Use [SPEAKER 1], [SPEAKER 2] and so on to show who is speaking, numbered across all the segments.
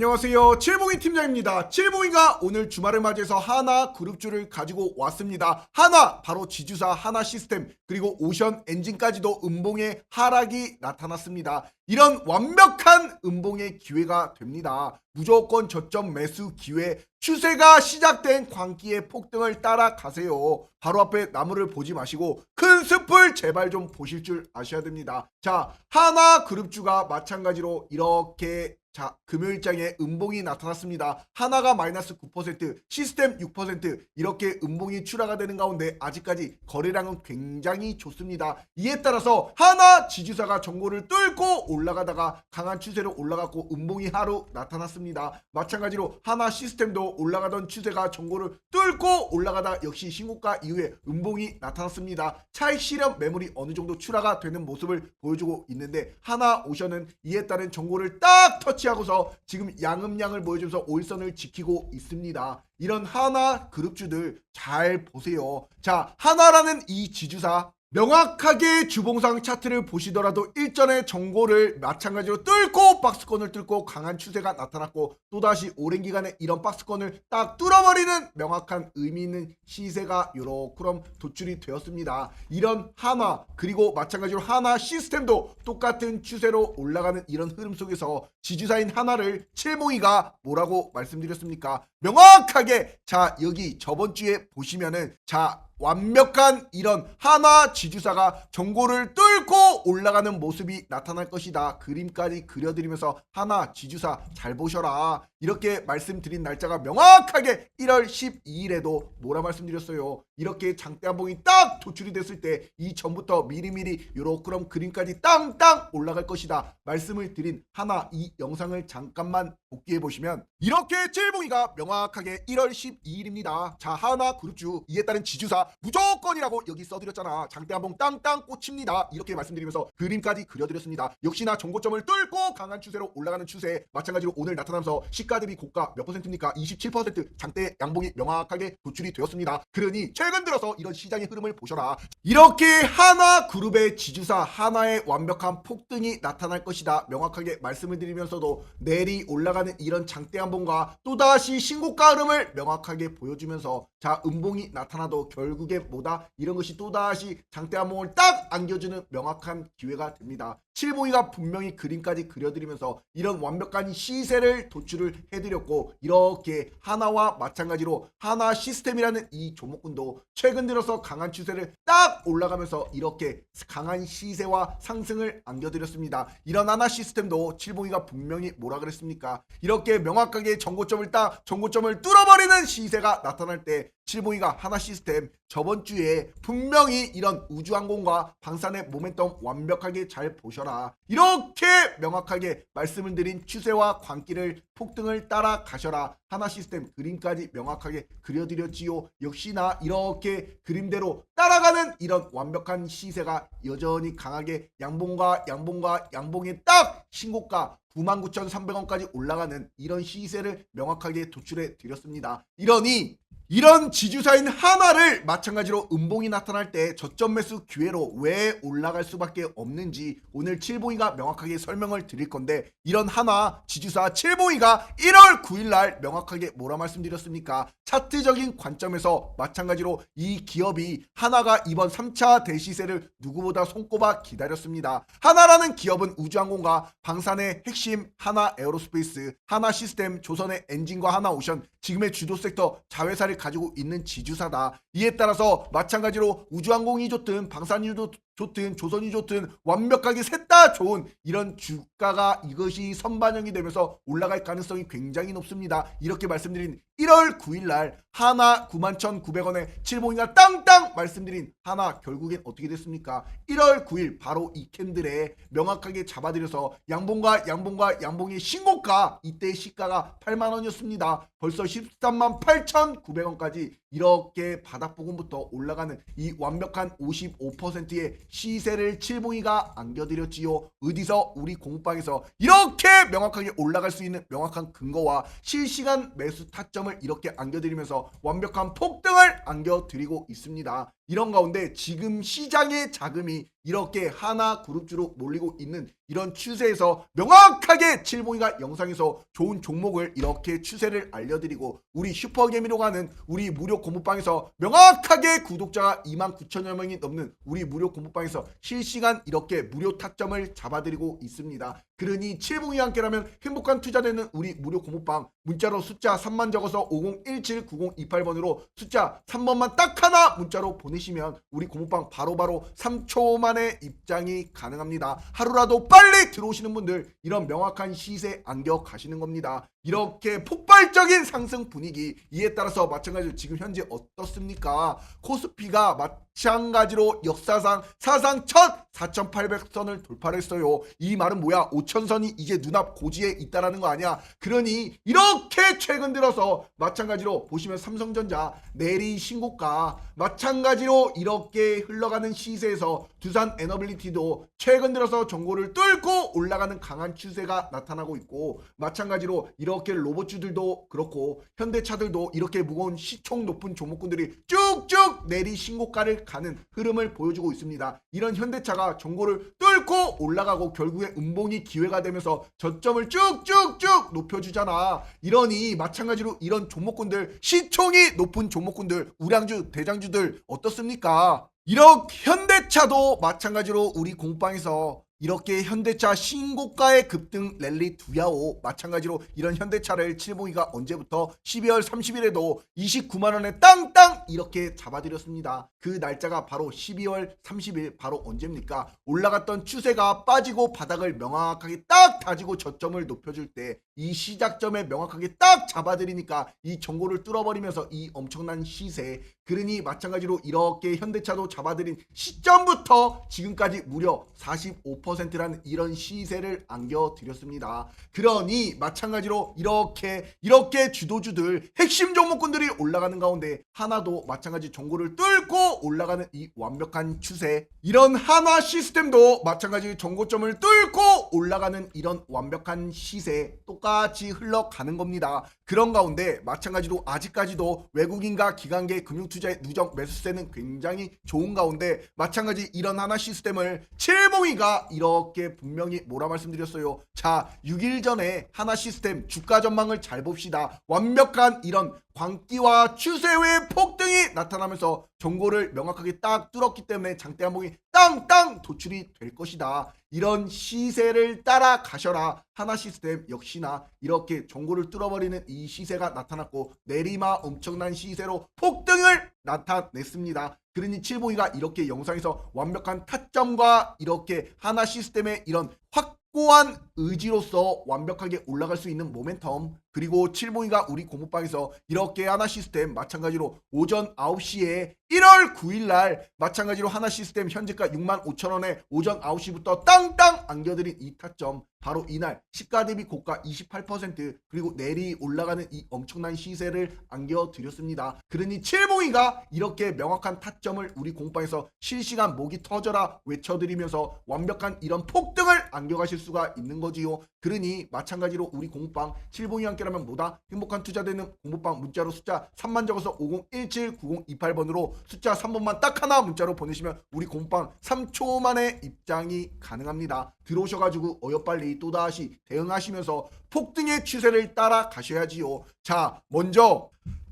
[SPEAKER 1] 안녕하세요. 칠봉이 팀장입니다. 칠봉이가 오늘 주말을 맞이해서 하나 그룹주를 가지고 왔습니다. 하나 바로 지주사 하나 시스템 그리고 오션 엔진까지도 음봉의 하락이 나타났습니다. 이런 완벽한 음봉의 기회가 됩니다. 무조건 저점 매수 기회 추세가 시작된 광기의 폭등을 따라가세요. 바로 앞에 나무를 보지 마시고 큰 숲을 제발 좀 보실 줄 아셔야 됩니다. 자, 하나 그룹주가 마찬가지로 이렇게 자, 금요일장에 음봉이 나타났습니다. 하나가 마이너스 9%, 시스템 6% 이렇게 음봉이 출하가 되는 가운데 아직까지 거래량은 굉장히 좋습니다. 이에 따라서 하나 지주사가 정고를 뚫고 올라가다가 강한 추세로 올라갔고 음봉이 하루 나타났습니다. 마찬가지로 하나 시스템도 올라가던 추세가 정고를 뚫고 올라가다 역시 신고가 이후에 음봉이 나타났습니다. 차익 실현 매물이 어느 정도 출하가 되는 모습을 보여주고 있는데 하나 오션은 이에 따른 정고를 딱 터치하고서 지금 양음량을 보여주면서 오일선을 지키고 있습니다. 이런 하나 그룹주들 잘 보세요. 자, 하나라는 이 지주사 명확하게 주봉상 차트를 보시더라도 일전의 정고를 마찬가지로 뚫고 박스권을 뚫고 강한 추세가 나타났고 또다시 오랜 기간에 이런 박스권을 딱 뚫어버리는 명확한 의미 있는 시세가 요렇게럼 도출이 되었습니다. 이런 하나 그리고 마찬가지로 하나 시스템도 똑같은 추세로 올라가는 이런 흐름 속에서 지주사인 하나를 칠봉이가 뭐라고 말씀드렸습니까? 명확하게 자 여기 저번 주에 보시면은 자 완벽한 이런 하나 지주사가 정고를 뚫고 올라가는 모습이 나타날 것이다. 그림까지 그려드리면서 하나 지주사 잘 보셔라. 이렇게 말씀드린 날짜가 명확하게 1월 12일에도 뭐라 말씀드렸어요. 이렇게 장대 한봉이 딱 도출이 됐을 때 이 전부터 미리미리 요렇게럼 그림까지 땅땅 올라갈 것이다. 말씀을 드린 하나 이 영상을 잠깐만 복귀해 보시면 이렇게 칠봉이가 명확하게 1월 12일입니다. 자 하나 그룹주 이에 따른 지주사 무조건이라고 여기 써드렸잖아. 장대 한봉 땅땅 꽂힙니다. 이렇게 말씀드리면서 그림까지 그려드렸습니다. 역시나 정고점을 뚫고 강한 추세로 올라가는 추세 마찬가지로 오늘 나타나면서 시가 대비 고가 몇 퍼센트입니까? 27% 장대 양봉이 명확하게 도출이 되었습니다. 그러니 최근 들어서 이런 시장의 흐름을 보셔라. 이렇게 하나 그룹의 지주사 하나의 완벽한 폭등이 나타날 것이다. 명확하게 말씀을 드리면서도 내리 올라가는 이런 장대 한봉과 또다시 신고가 흐름을 명확하게 보여주면서 자 음봉이 나타나도 결국 에 뭐다 이런 것이 또다시 장대 한봉을 딱 안겨주는 명확한 기회가 됩니다. 칠봉이가 분명히 그림까지 그려드리면서 이런 완벽한 시세를 도출을 해드렸고 이렇게 하나와 마찬가지로 하나 시스템이라는 이 종목군도 최근 들어서 강한 추세를 딱 올라가면서 이렇게 강한 시세와 상승을 안겨드렸습니다. 이런 하나 시스템도 칠봉이가 분명히 뭐라 그랬습니까? 이렇게 명확하게 정고점을 딱 정고점을 뚫어버리는 시세가 나타날 때 칠봉이가 하나 시스템 저번 주에 분명히 이런 우주항공과 방산의 모멘텀 완벽하게 잘 보셔라. 이렇게 명확하게 말씀을 드린 추세와 광기를 폭등을 따라 가셔라. 하나 시스템 그림까지 명확하게 그려드렸지요. 역시나 이렇게 그림대로 따라가는 이런 완벽한 시세가 여전히 강하게 양봉과 양봉과 양봉의 딱 신고가 99,300원까지 올라가는 이런 시세를 명확하게 도출해 드렸습니다. 이러니 이런 지주사인 하나를 마찬가지로 음봉이 나타날 때 저점 매수 기회로 왜 올라갈 수밖에 없는지 오늘 칠봉이가 명확하게 설명을 드릴 건데 이런 하나 지주사 칠봉이가 1월 9일 날 명확하게 뭐라 말씀드렸습니까? 차트적인 관점에서 마찬가지로 이 기업이 하나가 이번 3차 대시세를 누구보다 손꼽아 기다렸습니다. 하나라는 기업은 우주항공과 방산의 핵심 하나 에어로스페이스, 하나 시스템, 조선의 엔진과 하나 오션, 지금의 주도 섹터 자회사를 가지고 있는 지주사다. 이에 따라서 마찬가지로 우주항공이 좋든 방산이 좋- 좋든 조선이 좋든 완벽하게 셋 다 좋은 이런 주가가 이것이 선반영이 되면서 올라갈 가능성이 굉장히 높습니다. 이렇게 말씀드린 1월 9일 날 하나 91,900원에 칠봉이가 땅땅 말씀드린 하나 결국엔 어떻게 됐습니까? 1월 9일 바로 이 캔들에 명확하게 잡아드려서 양봉과 양봉과 양봉의 신고가 이때 시가가 8만 원이었습니다. 벌써 13만 8,900원까지 이렇게 바닥 부근부터 올라가는 이 완벽한 55%의 시세를 칠봉이가 안겨드렸지요. 어디서 우리 공방에서 이렇게 명확하게 올라갈 수 있는 명확한 근거와 실시간 매수 타점을 이렇게 안겨드리면서 완벽한 폭등을 안겨드리고 있습니다. 이런 가운데 지금 시장의 자금이 이렇게 하나 그룹주로 몰리고 있는 이런 추세에서 명확하게 칠봉이가 영상에서 좋은 종목을 이렇게 추세를 알려드리고 우리 슈퍼개미로 가는 우리 무료 공부방에서 명확하게 구독자가 2만 9천여 명이 넘는 우리 무료 공부방에서 실시간 이렇게 무료 타점을 잡아드리고 있습니다. 그러니 칠봉이와 함께라면 행복한 투자되는 우리 무료 공부방 문자로 숫자 3만 적어서 50179028번으로 숫자 3번만 딱 하나 문자로 보내시면 우리 공부방 바로바로 3초 만에 입장이 가능합니다. 하루라도 빨리 들어오시는 분들 이런 명확한 시세 안겨 가시는 겁니다. 이렇게 폭발적인 상승 분위기 이에 따라서 마찬가지로 지금 현재 어떻습니까? 코스피가 마찬가지로 역사상 사상 첫 4,800선을 돌파했어요. 이 말은 뭐야? 5,000선이 이제 눈앞 고지에 있다라는 거 아니야? 그러니 이렇게 최근 들어서 마찬가지로 보시면 삼성전자 내리 신고가 마찬가지로 이렇게 흘러가는 시세에서 두산 에너빌리티도 최근 들어서 정고를 뚫고 올라가는 강한 추세가 나타나고 있고 마찬가지로 이렇게 로봇주들도 그렇고 현대차들도 이렇게 무거운 시총 높은 종목군들이 쭉쭉 내리 신고가를 가는 흐름을 보여주고 있습니다. 이런 현대차가 정고를 뚫고 올라가고 결국에 음봉이 기 회가 되면서 저점을 쭉쭉쭉 높여주잖아. 이러니 마찬가지로 이런 종목군들 시총이 높은 종목군들 우량주 대장주들 어떻습니까? 이렇게 현대차도 마찬가지로 우리 공방에서 이렇게 현대차 신고가의 급등 랠리 두야오 마찬가지로 이런 현대차를 칠봉이가 언제부터 12월 30일에도 29만 원에 땅땅 이렇게 잡아드렸습니다. 그 날짜가 바로 12월 30일 바로 언제입니까? 올라갔던 추세가 빠지고 바닥을 명확하게 딱 다지고 저점을 높여줄 때 이 시작점에 명확하게 딱 잡아드리니까 이 정고를 뚫어버리면서 이 엄청난 시세 그러니 마찬가지로 이렇게 현대차도 잡아드린 시점부터 지금까지 무려 45%라는 이런 시세를 안겨드렸습니다. 그러니 마찬가지로 이렇게 이렇게 주도주들 핵심 종목군들이 올라가는 가운데 하나도 마찬가지 정고를 뚫고 올라가는 이 완벽한 추세 이런 하나 시스템도 마찬가지 정고점을 뚫고 올라가는 이런 완벽한 시세 똑같이 흘러가는 겁니다. 그런 가운데 마찬가지로 아직까지도 외국인과 기관계 금융투자의 누적 매수세는 굉장히 좋은 가운데 마찬가지 이런 하나 시스템을 칠봉이가 이렇게 분명히 뭐라 말씀드렸어요. 자, 6일 전에 하나 시스템 주가 전망을 잘 봅시다. 완벽한 이런 광기와 추세의 폭등이 나타나면서 정고를 명확하게 딱 뚫었기 때문에 장대 한봉이 땅땅 도출이 될 것이다. 이런 시세를 따라가셔라. 하나 시스템 역시나 이렇게 정고를 뚫어버리는 이 시세가 나타났고 내리마 엄청난 시세로 폭등을 나타냈습니다. 그러니 칠봉이가 이렇게 영상에서 완벽한 타점과 이렇게 하나 시스템의 이런 확고한 의지로서 완벽하게 올라갈 수 있는 모멘텀 그리고 칠봉이가 우리 공부방에서 이렇게 하나 시스템 마찬가지로 오전 9시에 1월 9일 날 마찬가지로 하나 시스템 현재가 6만 5천 원에 오전 9시부터 땅땅 안겨드린 이 타점 바로 이날 시가 대비 고가 28% 그리고 내리 올라가는 이 엄청난 시세를 안겨드렸습니다. 그러니 칠봉이가 이렇게 명확한 타점을 우리 공방에서 실시간 목이 터져라 외쳐드리면서 완벽한 이런 폭등을 안겨가실 수가 있는 거지요. 그러니 마찬가지로 우리 공방 칠봉이와 함께라면 뭐다 행복한 투자되는 공부방 문자로 숫자 3만 적어서 50179028번으로 숫자 3번만 딱 하나 문자로 보내시면 우리 공방 3초 만에 입장이 가능합니다. 들어오셔가지고 어여빨리 또다시 대응하시면서 폭등의 추세를 따라 가셔야지요. 자, 먼저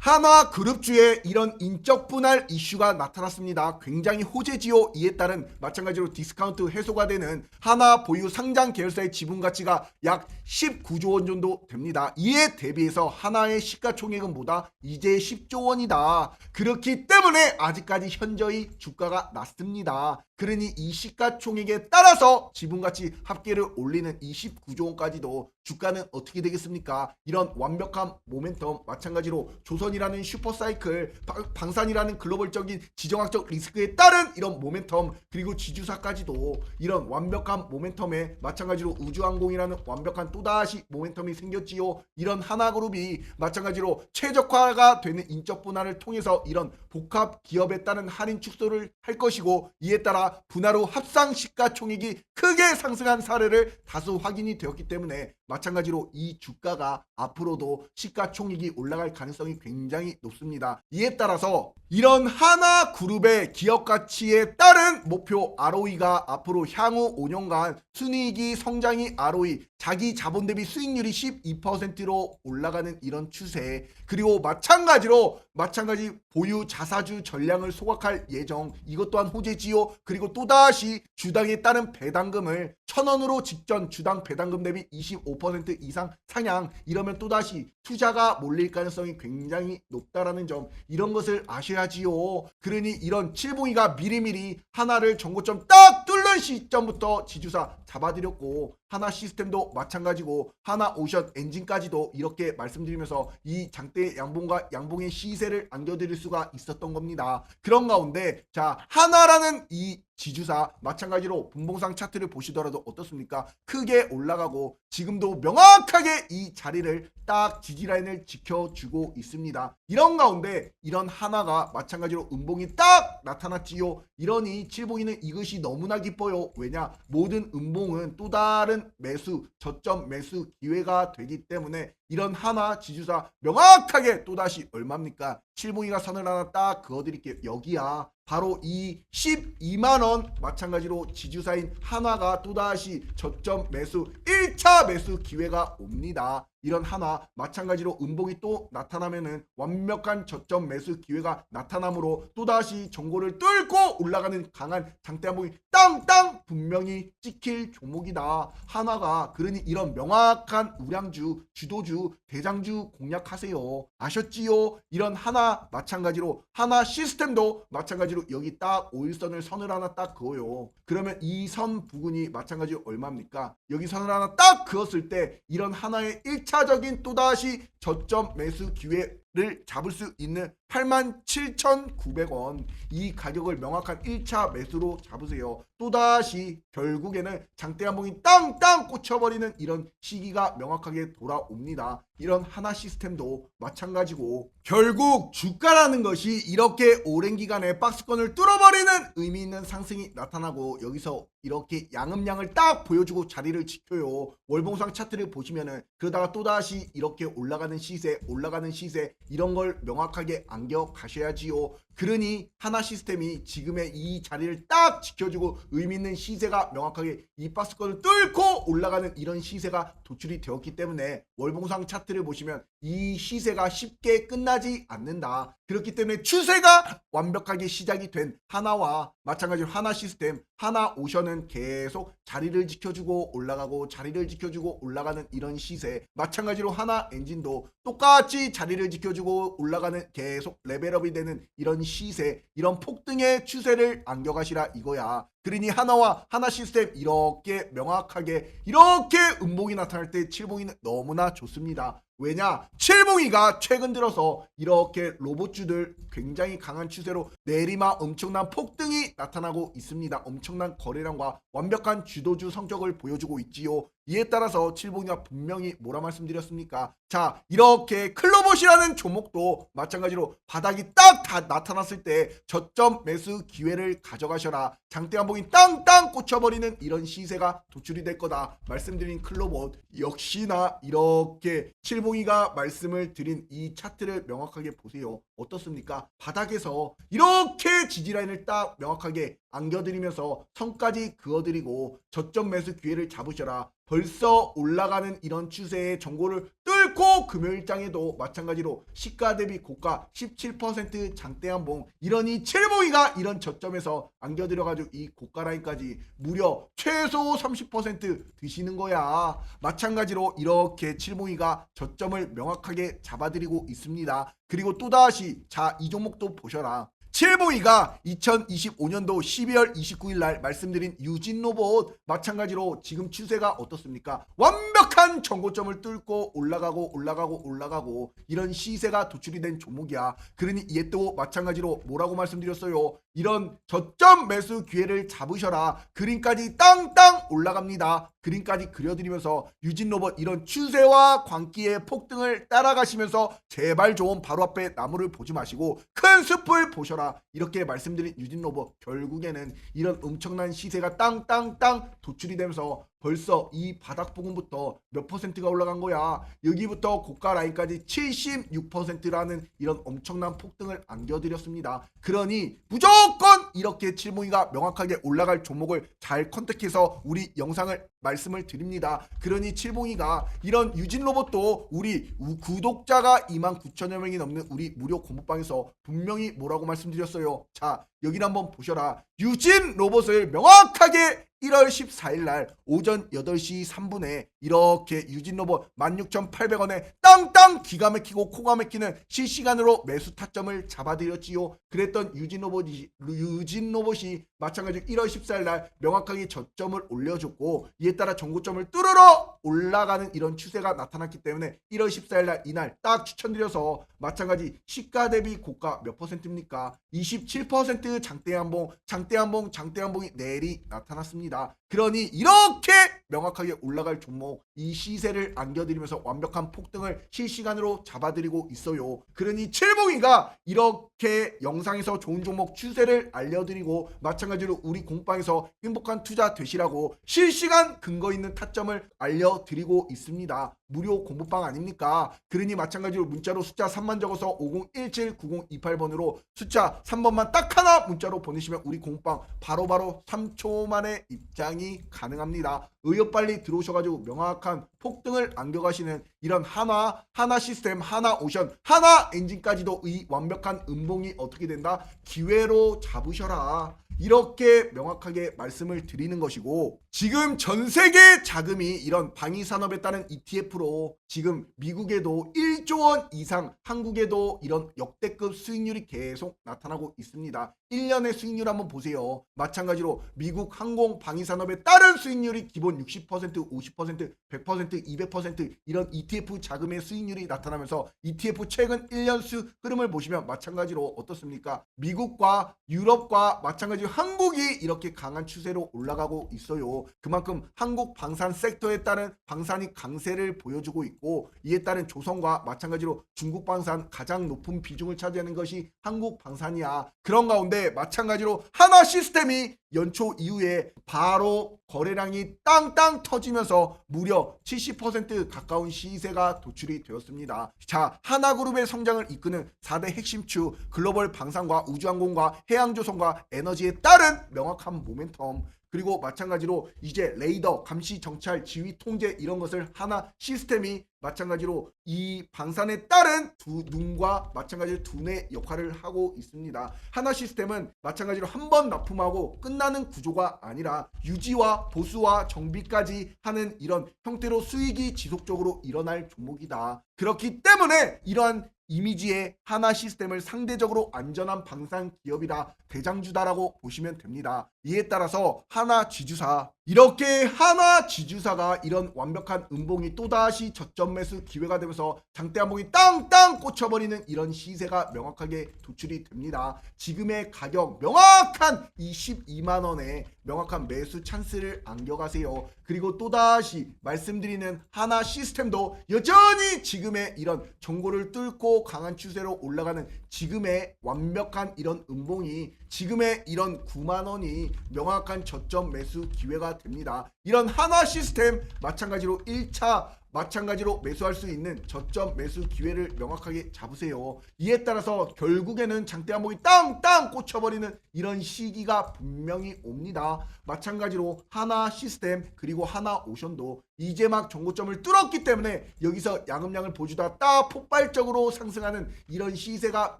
[SPEAKER 1] 한화 그룹주의 이런 인적 분할 이슈가 나타났습니다. 굉장히 호재지요. 이에 따른 마찬가지로 디스카운트 해소가 되는 한화 보유 상장 계열사의 지분 가치가 약 19조 원 정도 됩니다. 이에 대비해서 하나의 시가총액은 뭐다? 이제 10조 원이다. 그렇기 때문에 아직까지 현저히 주가가 낮습니다. 그러니 이 시가총액에 따라서 지분가치 합계를 올리는 이 19조 원까지도 주가는 어떻게 되겠습니까? 이런 완벽한 모멘텀 마찬가지로 조선이라는 슈퍼사이클 방- 방산이라는 글로벌적인 지정학적 리스크에 따른 이런 모멘텀 그리고 지주사까지도 이런 완벽한 모멘텀에 마찬가지로 우주항공이라는 완벽한 또다시 모멘텀이 생겼지요. 이런 하나그룹이 마찬가지로 최적화가 되는 인적 분할을 통해서 이런 복합 기업에 따른 할인 축소를 할 것이고 이에 따라 분할 후 합상 시가총액이 크게 상승한 사례를 다수 확인이 되었기 때문에 마찬가지로 이 주가가 앞으로도 시가총액이 올라갈 가능성이 굉장히 높습니다. 이에 따라서 이런 하나 그룹의 기업 가치에 따른 목표 ROE가 앞으로 향후 5년간 순이익이 성장이 ROE 자기 자본 대비 수익률이 12%로 올라가는 이런 추세. 그리고 마찬가지로 마찬가지 보유 자사주 전량을 소각할 예정. 이것 또한 호재지요. 그리고 또다시 주당에 따른 배당금을 천원으로 직전 주당 배당금 대비 25% 이상 상향. 이러면 또다시 투자가 몰릴 가능성이 굉장히 높다라는 점. 이런 것을 아셔야 지요. 그러니 이런 칠봉이가 미리미리 하나를 정고점 딱 뚫는 시점부터 지주사 잡아드렸고 하나 시스템도 마찬가지고 하나 오션 엔진까지도 이렇게 말씀드리면서 이 장대 양봉과 양봉의 시세를 안겨드릴 수가 있었던 겁니다. 그런 가운데 자 하나라는 이 지주사 마찬가지로 분봉상 차트를 보시더라도 어떻습니까? 크게 올라가고 지금도 명확하게 이 자리를 딱 지지라인을 지켜주고 있습니다. 이런 가운데 이런 하나가 마찬가지로 음봉이 딱 나타났지요. 이러니 칠봉이는 이것이 너무나 기뻐요. 왜냐? 모든 음봉은 또 다른 매수, 저점 매수 기회가 되기 때문에 이런 하나 지주사 명확하게 또다시 얼마입니까? 칠봉이가 선을 하나 딱 그어드릴게요. 여기야. 바로 이 12만원 마찬가지로 지주사인 하나가 또다시 저점 매수 1차 매수 기회가 옵니다. 이런 하나 마찬가지로 음봉이 또 나타나면은 완벽한 저점 매수 기회가 나타나므로 또다시 정고를 뚫고 올라가는 강한 장대 한봉이 땅땅 분명히 찍힐 종목이다. 하나가 그러니 이런 명확한 우량주, 주도주, 대장주 공략하세요. 아셨지요? 이런 하나 마찬가지로 하나 시스템도 마찬가지로 여기 딱 오일선을 선을 하나 딱 그어요. 그러면 이 선 부근이 마찬가지로 얼마입니까? 여기 선을 하나 딱 그었을 때 이런 하나의 1차적인 또다시 저점 매수 기회를 잡을 수 있는 87,900원 이 가격을 명확한 1차 매수로 잡으세요. 또다시 결국에는 장대 한봉이 땅땅 꽂혀버리는 이런 시기가 명확하게 돌아옵니다. 이런 하나 시스템도 마찬가지고 결국 주가라는 것이 이렇게 오랜 기간에 박스권을 뚫어버리는 의미 있는 상승이 나타나고 여기서 이렇게 양음량을 딱 보여주고 자리를 지켜요. 월봉상 차트를 보시면은 그러다가 또다시 이렇게 올라가는 시세, 올라가는 시세 이런 걸 명확하게 안겨 가셔야지요. 그러니 하나 시스템이 지금의 이 자리를 딱 지켜주고 의미 있는 시세가 명확하게 이 박스권을 뚫고 올라가는 이런 시세가 도출이 되었기 때문에 월봉상 차트를 보시면 이 시세가 쉽게 끝나지 않는다. 그렇기 때문에 추세가 완벽하게 시작이 된 하나와 마찬가지로 하나 시스템, 하나 오션은 계속 자리를 지켜주고 올라가고 자리를 지켜주고 올라가는 이런 시세. 마찬가지로 하나 엔진도 똑같이 자리를 지켜주고 올라가는 계속 레벨업이 되는 이런 시세, 이런 폭등의 추세를 안겨가시라 이거야. 그러니 하나와 하나 시스템 이렇게 명확하게 이렇게 음봉이 나타날 때 칠봉이는 너무나 좋습니다. 왜냐? 칠봉이가 최근 들어서 이렇게 로봇주들 굉장히 강한 추세로 내리막 엄청난 폭등이 나타나고 있습니다. 엄청난 거래량과 완벽한 주도주 성적을 보여주고 있지요. 이에 따라서 칠봉이가 분명히 뭐라 말씀드렸습니까? 자, 이렇게 클로봇이라는 종목도 마찬가지로 바닥이 딱 다 나타났을 때 저점 매수 기회를 가져가셔라. 장대 한봉이 땅땅 꽂혀버리는 이런 시세가 도출이 될 거다. 말씀드린 클로봇 역시나 이렇게 칠봉이가 말씀을 드린 이 차트를 명확하게 보세요. 어떻습니까? 바닥에서 이렇게 지지라인을 딱 명확하게 안겨드리면서 선까지 그어드리고 저점 매수 기회를 잡으셔라. 벌써 올라가는 이런 추세의 정보를 뚫고 금요일장에도 마찬가지로 시가 대비 고가 17% 장대 한봉 이러니 칠봉이가 이런 저점에서 안겨드려가지고 이 고가 라인까지 무려 최소 30% 드시는 거야. 마찬가지로 이렇게 칠봉이가 저점을 명확하게 잡아드리고 있습니다. 그리고 또다시 자 이 종목도 보셔라 칠봉이가 2025년도 12월 29일 날 말씀드린 유진 로봇 마찬가지로 지금 추세가 어떻습니까? 완벽한 정고점을 뚫고 올라가고 올라가고 올라가고 이런 시세가 도출이 된 종목이야. 그러니 얘 또 마찬가지로 뭐라고 말씀드렸어요? 이런 저점 매수 기회를 잡으셔라. 그림까지 땅땅 올라갑니다. 그림까지 그려드리면서 유진 로봇 이런 추세와 광기의 폭등을 따라가시면서 제발 좀 바로 앞에 나무를 보지 마시고 큰 숲을 보셔라. 이렇게 말씀드린 유진 로봇 결국에는 이런 엄청난 시세가 땅땅땅 도출이 되면서 벌써 이 바닥 부분부터 몇 퍼센트가 올라간 거야. 여기부터 고가 라인까지 76%라는 이런 엄청난 폭등을 안겨드렸습니다. 그러니 무조건 이렇게 칠봉이가 명확하게 올라갈 종목을 잘 컨택해서 우리 영상을 말씀을 드립니다. 그러니 칠봉이가 이런 유진 로봇도 우리 우- 구독자가 2만 9천여 명이 넘는 우리 무료 공부방에서 분명히 뭐라고 말씀드렸어요. 자, 여기를 한번 보셔라. 유진 로봇을 명확하게 1월 14일 날 오전 8시 3분에 이렇게 유진 로봇 16,800원에 땅땅 기가 막히고 코가 막히는 실시간으로 매수 타점을 잡아드렸지요. 그랬던 유진 로봇이 유진 로봇이 마찬가지로 1월 14일 날 명확하게 저점을 올려줬고 이에 따라 전고점을 뚫으러 올라가는 이런 추세가 나타났기 때문에 1월 14일 날 이날 딱 추천드려서 마찬가지 시가 대비 고가 몇 퍼센트입니까? 27% 장대 한봉, 장대 한봉, 장대 한봉이 내리 나타났습니다. 그러니 이렇게 명확하게 올라갈 종목 이 시세를 안겨드리면서 완벽한 폭등을 실시간으로 잡아드리고 있어요. 그러니 칠봉이가 이렇게 영상에서 좋은 종목 추세를 알려드리고 마찬가지로 우리 공방에서 행복한 투자 되시라고 실시간 근거 있는 타점을 알려드리고 있습니다. 무료 공부방 아닙니까? 그러니 마찬가지로 문자로 숫자 3만 적어서 50179028번으로 숫자 3번만 딱 하나 문자로 보내시면 우리 공부방 바로바로 3초 만에 입장이 가능합니다. 의욕 빨리 들어오셔가지고 명확한 폭등을 안겨가시는 이런 하나 하나 시스템 하나 오션 하나 엔진까지도 이 완벽한 음봉이 어떻게 된다 기회로 잡으셔라 이렇게 명확하게 말씀을 드리는 것이고 지금 전 세계 자금이 이런 방위 산업에 따른 ETF로 지금 미국에도 1조 원 이상 한국에도 이런 역대급 수익률이 계속 나타나고 있습니다. 1년의 수익률 한번 보세요. 마찬가지로 미국 항공 방위 산업에 따른 수익률이 기본 60%, 50%, 100%, 200% 이런 ETF 자금의 수익률이 나타나면서 ETF 최근 1년 수 흐름을 보시면 마찬가지로 어떻습니까? 미국과 유럽과 마찬가지로 한국이 이렇게 강한 추세로 올라가고 있어요. 그만큼 한국 방산 섹터에 따른 방산이 강세를 보여주고 있고 이에 따른 조선과 마찬가지로 중국 방산 가장 높은 비중을 차지하는 것이 한국 방산이야. 그런 가운데 마찬가지로 하나 시스템이 연초 이후에 바로 거래량이 땅땅 터지면서 무려 70% 가까운 시세가 도출이 되었습니다. 자, 하나그룹의 성장을 이끄는 4대 핵심추 글로벌 방산과 우주항공과 해양조선과 에너지에 따른 명확한 모멘텀 그리고 마찬가지로 이제 레이더, 감시, 정찰, 지휘, 통제 이런 것을 하나 시스템이 마찬가지로 이 방산에 따른 두 눈과 마찬가지로 두뇌 역할을 하고 있습니다. 하나 시스템은 마찬가지로 한 번 납품하고 끝나는 구조가 아니라 유지와 보수와 정비까지 하는 이런 형태로 수익이 지속적으로 일어날 종목이다. 그렇기 때문에 이러한 이미지의 하나 시스템을 상대적으로 안전한 방산 기업이라 대장주다라고 보시면 됩니다. 이에 따라서 하나 지주사 이렇게 하나 지주사가 이런 완벽한 음봉이 또다시 저점 매수 기회가 되면서 장대 한봉이 땅땅 꽂혀버리는 이런 시세가 명확하게 도출이 됩니다. 지금의 가격 명확한 22만 원에 명확한 매수 찬스를 안겨가세요. 그리고 또다시 말씀드리는 하나 시스템도 여전히 지금의 이런 정고를 뚫고 강한 추세로 올라가는 지금의 완벽한 이런 음봉이 지금의 이런 9만 원이 명확한 저점 매수 기회가 됩니다. 이런 하나 시스템 마찬가지로 1차 마찬가지로 매수할 수 있는 저점 매수 기회를 명확하게 잡으세요. 이에 따라서 결국에는 장대 한목이 땅땅 꽂혀버리는 이런 시기가 분명히 옵니다. 마찬가지로 하나 시스템 그리고 하나 오션도 이제 막 정고점을 뚫었기 때문에 여기서 양음량을 보여주다 딱 폭발적으로 상승하는 이런 시세가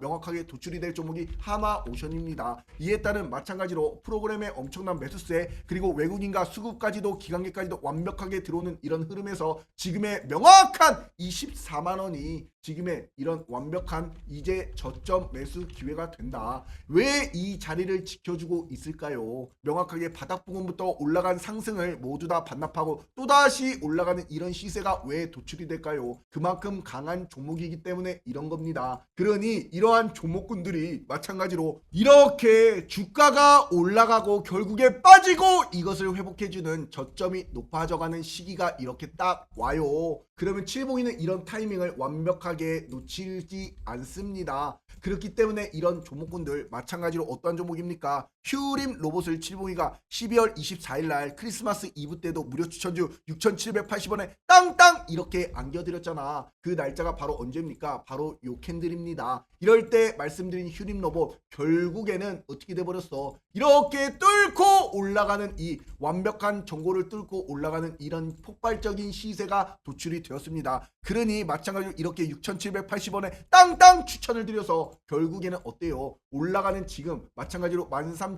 [SPEAKER 1] 명확하게 도출이 될 종목이 하나 오션입니다. 이에 따른 마찬가지로 프로그램의 엄청난 매수세 그리고 외국인과 수급까지도 기관계까지도 완벽하게 들어오는 이런 흐름에서 지금 의 명확한 24만 원이 지금의 이런 완벽한 이제 저점 매수 기회가 된다. 왜 이 자리를 지켜주고 있을까요? 명확하게 바닥 부분부터 올라간 상승을 모두 다 반납하고 또다시 올라가는 이런 시세가 왜 도출이 될까요? 그만큼 강한 종목이기 때문에 이런 겁니다. 그러니 이러한 종목군들이 마찬가지로 이렇게 주가가 올라가고 결국에 빠지고 이것을 회복해주는 저점이 높아져가는 시기가 이렇게 딱 와요. 그러면 칠봉이는 이런 타이밍을 완벽 하게 놓치지 않습니다. 그렇기 때문에 이런 종목군들 마찬가지로 어떠한 종목입니까? 휴림 로봇을 칠봉이가 12월 24일 날 크리스마스 이브 때도 무료 추천주 6,780원에 땅땅 이렇게 안겨드렸잖아. 그 날짜가 바로 언제입니까? 바로 요 캔들입니다. 이럴 때 말씀드린 휴림 로봇 결국에는 어떻게 돼버렸어? 이렇게 뚫고 올라가는 이 완벽한 정보를 뚫고 올라가는 이런 폭발적인 시세가 도출이 되었습니다. 그러니 마찬가지로 이렇게 6,780원에 땅땅 추천을 드려서 결국에는 어때요? 올라가는 지금 마찬가지로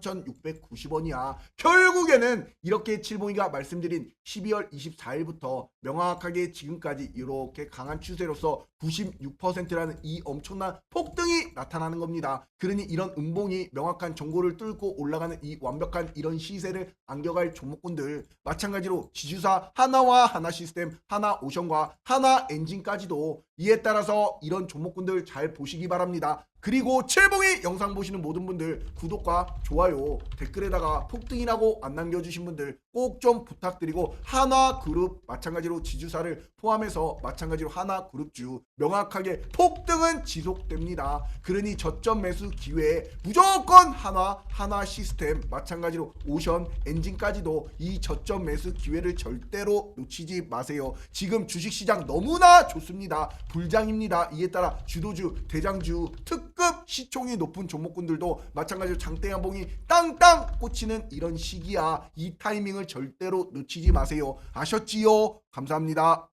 [SPEAKER 1] 13,690원이야. 결국에는 이렇게 칠봉이가 말씀드린 12월 24일부터 명확하게 지금까지 이렇게 강한 추세로서 96%라는 이 엄청난 폭등이 나타나는 겁니다. 그러니 이런 음봉이 명확한 정보를 뚫고 올라가는 이 완벽한 이런 시세를 안겨갈 종목군들 마찬가지로 지주사 하나와 하나 시스템, 하나 오션과 하나 엔진까지도 이에 따라서 이런 종목군들 잘 보시기 바랍니다. 그리고 칠봉이 영상 보시는 모든 분들 구독과 좋아요 댓글에다가 폭등이라고 안 남겨주신 분들 꼭 좀 부탁드리고 하나 그룹 마찬가지로 지주사를 포함해서 마찬가지로 하나 그룹주 명확하게 폭등은 지속됩니다. 그러니 저점 매수 기회에 무조건 하나 하나 시스템 마찬가지로 오션 엔진까지도 이 저점 매수 기회를 절대로 놓치지 마세요. 지금 주식시장 너무나 좋습니다. 불장입니다. 이에 따라 주도주 대장주 특급 시총이 높은 종목군들도 마찬가지로 장대 양봉이 땅땅 꽂히는 이런 시기야. 이 타이밍을 절대로 놓치지 마세요. 아셨지요? 감사합니다.